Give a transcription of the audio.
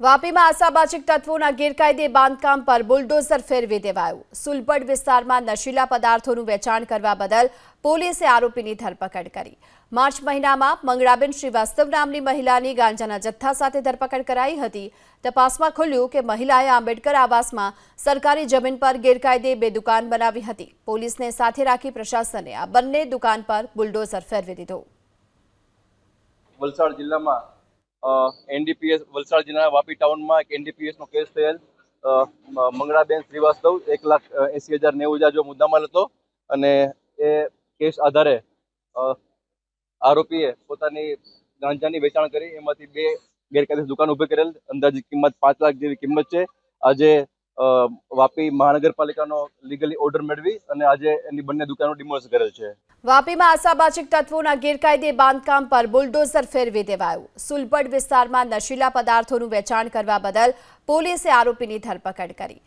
વાપીમાં આશાબાચિક તત્વોના ગેરકાયદે બાંધકામ પર બુલડોઝર ફેરવી દેવાયું. સુલપડ વિસ્તારમાં નશીલા પદાર્થોનું વેચાણ કરવા બદલ પોલીસે આરોપીની ધરપકડ કરી. માર્ચ મહિનામાં મંગળાબેન શ્રીવાસ્તવ નામની મહિલાની ગાંજાના જથ્થા સાથે ધરપકડ કરાઈ હતી. તપાસમાં ખુલ્યું કે મહિલાએ આંબેડકર આવાસમાં સરકારી જમીન પર ગેરકાયદે બે દુકાન બનાવી હતી. પોલીસને સાથે રાખી પ્રશાસને આ બંને દુકાન પર બુલડોઝર ફેરવી દીધું. વલસાડ જિલ્લામાં એનડીપીએસ વલસાડ જિલ્લાના વાપી ટાઉનમાં એક એનડીપીએસનો કેસ થયેલ. મંગળાબેન શ્રીવાસ્તવ એક લાખ એંસી હજાર નેવું હજાર જો મુદ્દામાલ હતો અને એ કેસ આધારે આરોપીએ પોતાની ગાંજાની વેચાણ કરી. એમાંથી બે ગેરકાયદેસર દુકાન ઊભી કરેલ. અંદાજિત કિંમત પાંચ લાખ જેવી કિંમત છે. આજે વાપી મહાનગરપાલિકાનો લીગલી ઓર્ડર મેળવી અને આજે એની બંને દુકાનો ડિમોલ્સ કરેલ છે. વાપીમાં અસામાજિક તત્વોના ગેરકાયદે બાંધકામ પર બુલડોઝર ફેરવી દેવાયું. સુલપડ વિસ્તારમાં નશીલા પદાર્થોનું વેચાણ કરવા બદલ પોલીસે આરોપીની ધરપકડ કરી.